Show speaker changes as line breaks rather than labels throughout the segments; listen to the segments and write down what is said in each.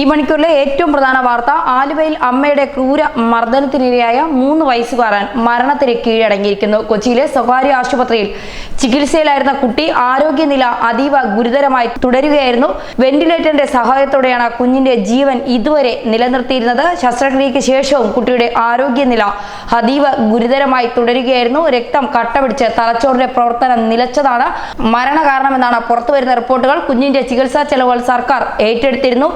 ഈ മണിക്കൂറിലെ ഏറ്റവും പ്രധാന വാർത്ത ആലുവയിൽ അമ്മയുടെ ക്രൂര മർദ്ദനത്തിനിരയായ മൂന്ന് വയസ്സുകാരൻ മരണത്തിന് കീഴടങ്ങിയിരിക്കുന്നു. കൊച്ചിയിലെ സ്വകാര്യ ആശുപത്രിയിൽ ചികിത്സയിലായിരുന്ന കുട്ടി ആരോഗ്യനില അതീവ ഗുരുതരമായി തുടരുകയായിരുന്നു. വെന്റിലേറ്ററിന്റെ സഹായത്തോടെയാണ് കുഞ്ഞിന്റെ ജീവൻ ഇതുവരെ നിലനിർത്തിയിരുന്നത്. ശസ്ത്രക്രിയയ്ക്ക് ശേഷവും കുട്ടിയുടെ ആരോഗ്യനില അതീവ ഗുരുതരമായി തുടരുകയായിരുന്നു. രക്തം കട്ടപിടിച്ച് തലച്ചോറിന്റെ പ്രവർത്തനം നിലച്ചതാണ്. മരണകാരണമെന്നാണ് പുറത്തുവരുന്ന റിപ്പോർട്ടുകൾ. കുഞ്ഞിന്റെ ചികിത്സാ ചെലവുകൾ സർക്കാർ ഏറ്റെടുത്തിരുന്നു.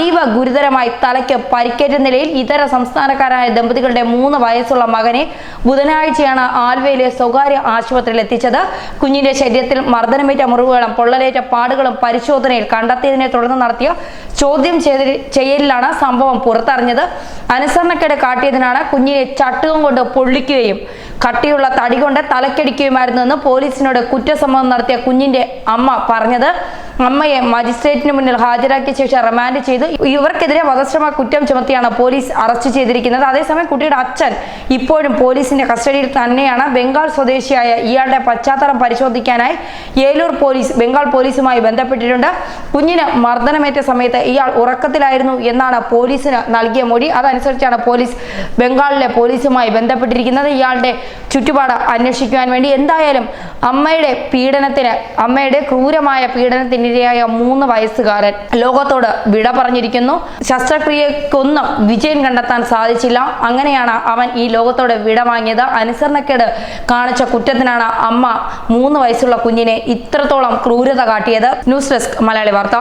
അതീവ ഗുരുതരമായി തലയ്ക്ക് പരിക്കേറ്റ നിലയിൽ ഇതര സംസ്ഥാനക്കാരായ ദമ്പതികളുടെ മൂന്ന് വയസ്സുള്ള മകനെ ബുധനാഴ്ചയാണ് ആൽവയിലെ സ്വകാര്യ ആശുപത്രിയിൽ എത്തിച്ചത്. കുഞ്ഞിന്റെ ശരീരത്തിൽ മർദ്ദനമേറ്റ മുറിവുകളും പൊള്ളലേറ്റ പാടുകളും പരിശോധനയിൽ കണ്ടെത്തിയതിനെ തുടർന്ന് നടത്തിയ ചോദ്യം ചെയ്യലിലാണ് സംഭവം പുറത്തറിഞ്ഞത്. അനുസരണക്കേട് കാട്ടിയതിനാണ് കുഞ്ഞിനെ ചട്ടുകം കൊണ്ട് പൊള്ളിക്കുകയും കട്ടിയുള്ള തടി കൊണ്ട് തലക്കടിക്കുകയുമായിരുന്നുവെന്ന് പോലീസിനോട് കുറ്റസമ്മതം നടത്തിയ കുഞ്ഞിന്റെ അമ്മ പറഞ്ഞത്. അമ്മയെ മജിസ്ട്രേറ്റിന് മുന്നിൽ ഹാജരാക്കിയ ശേഷം റിമാൻഡ് ചെയ്തു ഇവർക്കെതിരെ വധശ്രമ കുറ്റം ചുമത്തിയാണ് പോലീസ് അറസ്റ്റ് ചെയ്തിരിക്കുന്നത്. അതേസമയം കുട്ടിയുടെ അച്ഛൻ ഇപ്പോഴും പോലീസിന്റെ കസ്റ്റഡിയിൽ തന്നെയാണ്. ബംഗാൾ സ്വദേശിയായ ഇയാളുടെ പശ്ചാത്തലം പരിശോധിക്കാനായി ഏലൂർ പോലീസ് ബംഗാൾ പോലീസുമായി ബന്ധപ്പെട്ടിട്ടുണ്ട്. കുഞ്ഞിന് മർദ്ദനമേറ്റ സമയത്ത് ഇയാൾ ഉറക്കത്തിലായിരുന്നു എന്നാണ് പോലീസിന് നൽകിയ മൊഴി. അതനുസരിച്ചാണ് പോലീസ് ബംഗാളിലെ പോലീസുമായി ബന്ധപ്പെട്ടിരിക്കുന്നത്. ഇയാളുടെ ചുറ്റുപാട് അന്വേഷിക്കുവാൻ വേണ്ടി. എന്തായാലും അമ്മയുടെ പീഡനത്തിന് അമ്മയുടെ ക്രൂരമായ പീഡനത്തിനിരയായ മൂന്ന് വയസ്സുകാരൻ ലോകത്തോട് വിട പറഞ്ഞിരിക്കുന്നു. ശസ്ത്രക്രിയക്കൊന്നും വിജയം കണ്ടെത്താൻ സാധിച്ചില്ല. അങ്ങനെയാണ് അവൻ ഈ ലോകത്തോടെ വിട വാങ്ങിയത്. അനുസരണക്കേട് കാണിച്ച കുറ്റത്തിനാണ് അമ്മ മൂന്ന് വയസ്സുള്ള കുഞ്ഞിനെ ഇത്രത്തോളം ക്രൂരത കാട്ടിയത്. ന്യൂസ് ഡെസ്ക് മലയാളി വാർത്ത.